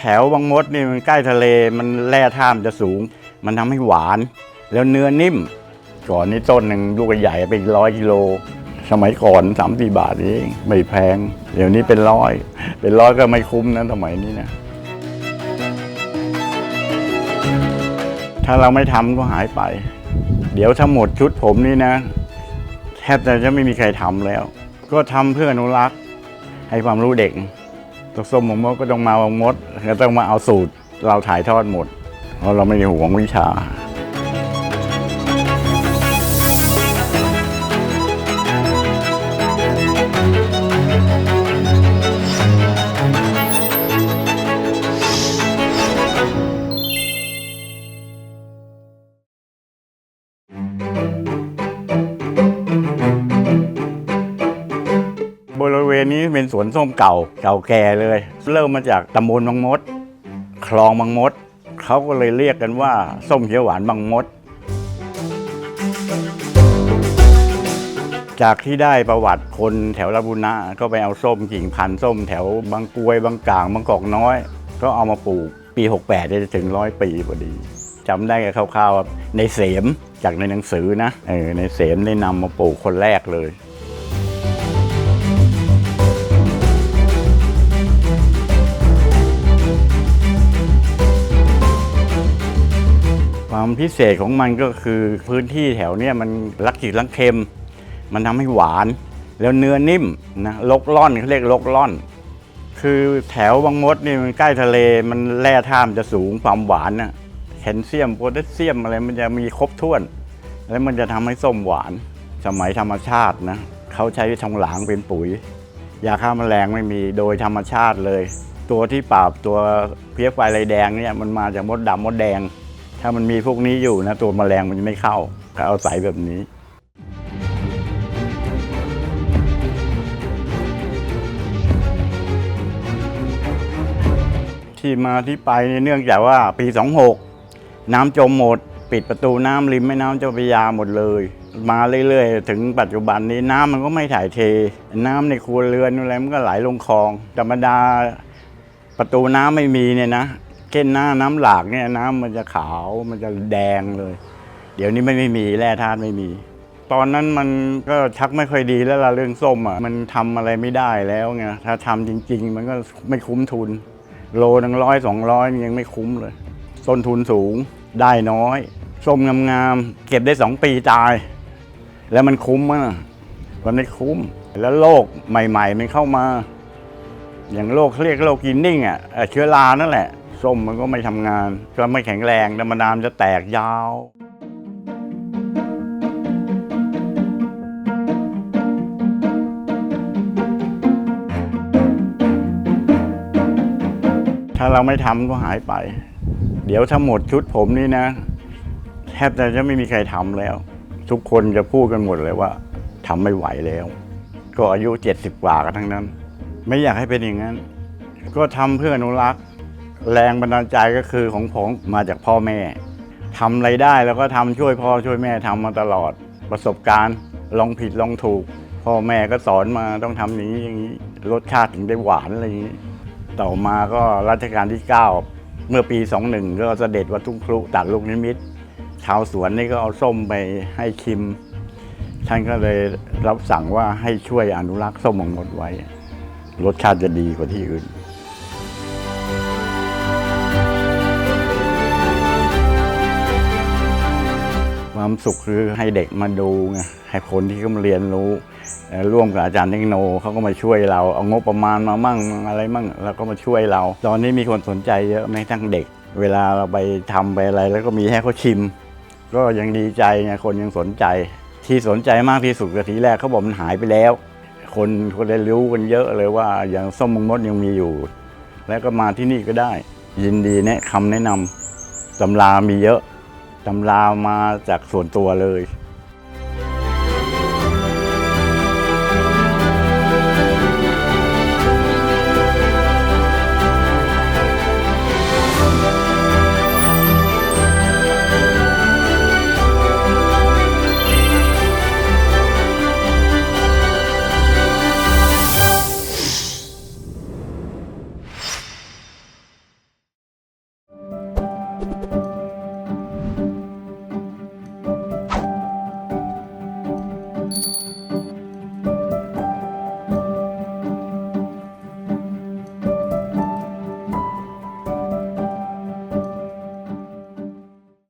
แถวบางมดนี่มันใกล้ทะเลมันแร่ธาตุจะสูง มันทำให้หวาน แล้วเนื้อนิ่ม ก่อนนี้ต้นหนึ่งลูกใหญ่เป็นร้อยกิโล สมัยก่อนสามสี่บาทเองไม่แพง เดี๋ยวนี้เป็นร้อย เป็นร้อยก็ไม่คุ้มนะสมัยนี้นะถ้าเราไม่ทำก็หายไป เดี๋ยวถ้าหมดชุดผมนี่นะ แทบจะจะไม่มีใครทำแล้ว ก็ทำเพื่ออนุรักษ์ให้ความรู้เด็ก ตกส้มหมงมดก็ต้องมาบางมดก็ต้องมาเอาสูตรเราถ่ายทอดหมด เพราะเราไม่ได้หวงวิชา เป็นสวนส้มเก่าเก่าแก่เลย เริ่มมาจากตำบลบางมด คลองบางมด เขาก็เลยเรียกกันว่า ส้มเขียวหวานบางมด จากที่ได้ประวัติคนแถวลาบุนะก็ไปเอาส้มกิ่งพันธุ์ส้มแถวบางกรวยบางกลางบางกอกน้อย ก็เอามาปลูกปี 68จะถึงร้อยปีพอดีจำได้กับคร่าวๆในเสมจากในหนังสือนะเออในเสมได้นำมาปลูกคนแรกเลย ความพิเศษของมันก็คือพื้นที่แถวเนี้ยมันรักจืดรักเค็ม มันทำให้หวาน แล้วเนื้อนิ่มนะลกล่อนเขาเรียกลกล่อน คือแถวบางมดนี่มันใกล้ทะเลมันแร่ธาตุจะสูงความหวานนะแคลเซียมโพแทสเซียมอะไรมันจะมีครบถ้วน แล้วมันจะทำให้ส้มหวาน สมัยธรรมชาตินะเขาใช้ทองหลางเป็นปุ๋ยยาฆ่าแมลงไม่มีโดยธรรมชาติเลย ตัวที่ปราบตัวเพี้ยไฟลายแดงเนี่ยมันมาจากมดดำมดแดง ถ้ามันมีพวกนี้อยู่นะตัวแมลงมันจะไม่เข้าก็เอาใส่แบบนี้ ที่มาที่ไปเนี่ยเนื่องจากว่าปี 26 น้ำจมหมด ปิดประตูน้ำริมแม่น้ำเจ้าพระยาหมดเลย มาเรื่อยๆ ถึงปัจจุบันนี้น้ำมันก็ไม่ถ่ายเท น้ำในครัวเรือนอะไรมันก็ไหลลงคลองธรรมดาประตูน้ำไม่มีเนี่ยนะ เก้นหน้าน้ำหลากเนี่ยน้ำมันจะขาวมันจะแดงเลย เดี๋ยวนี้ไม่ไม่มีแร่ธาตุไม่มี ตอนนั้นมันก็ชักไม่ค่อยดีแล้วล่ะเรื่องส้มอะมันทำอะไรไม่ได้แล้วไงถ้าทำจริง ๆ มันก็ไม่คุ้มทุน โลหนึ่งร้อยสองร้อยยังไม่คุ้มเลยต้นทุนสูงได้น้อย ส้มงามๆเก็บได้สองปีตาย แล้วมันคุ้มอะมันไม่คุ้ม แล้วโรคใหม่ ๆ มันเข้ามา อย่างโรคเรียกโรคกินนิ่งอะเชื้อรานั่นแหละ ส้มมันก็ไม่ทำงาน ก็ไม่แข็งแรงธรรมดามจะแตกยาวถ้าเราไม่ทำก็หายไป เดี๋ยวถ้าหมดชุดผมนี่นะ แทบจะจะไม่มีใครทำแล้ว ทุกคนจะพูดกันหมดเลยว่าทำไม่ไหวแล้ว ก็อายุ70กว่ากันทั้งนั้น ไม่อยากให้เป็นอย่างนั้น ก็ทำเพื่ออนุรักษ์ แรงบันดาลใจก็คือของผมมาจากพ่อแม่ทำอะไรได้แล้วก็ทำช่วยพ่อช่วยแม่ทำมาตลอดประสบการณ์ลองผิดลองถูก พ่อแม่ก็สอนมาต้องทำอย่างนี้อย่างนี้รสชาติถึงได้หวานอะไรอย่างนี้ ต่อมาก็รัชกาลที่ 9 เมื่อปี 21 ก็เสด็จวัดทุ่งครุตัดลูกนิมิตชาวสวนนี่ก็เอาส้มไปให้ชิม ท่านก็เลยรับสั่งว่าให้ช่วยอนุรักษ์ส้มของมดไว้ รสชาติจะดีกว่าที่อื่น ความสุขคือให้เด็กมาดูไงให้คนที่เขามาเรียนรู้ ร่วมกับอาจารย์เทคโนเขาก็มาช่วยเราเอางบประมาณมามั่งอะไรมั่งแล้วก็มาช่วยเรา ตอนนี้มีคนสนใจเยอะแม้กระทั่งเด็ก เวลาเราไปทำไปอะไร แล้วก็มีให้เขาชิม ก็ยังดีใจไงคนยังสนใจ ที่สนใจมากที่สุดก็ทีแรกเขาบอกมันหายไปแล้ว คนก็ได้รู้กันเยอะเลยว่าอย่างส้มมงมดยังมีอยู่ แล้วก็มาที่นี่ก็ได้ ยินดีแนะคำแนะนำตำรามีเยอะ ตำรามาจากส่วนตัวเลย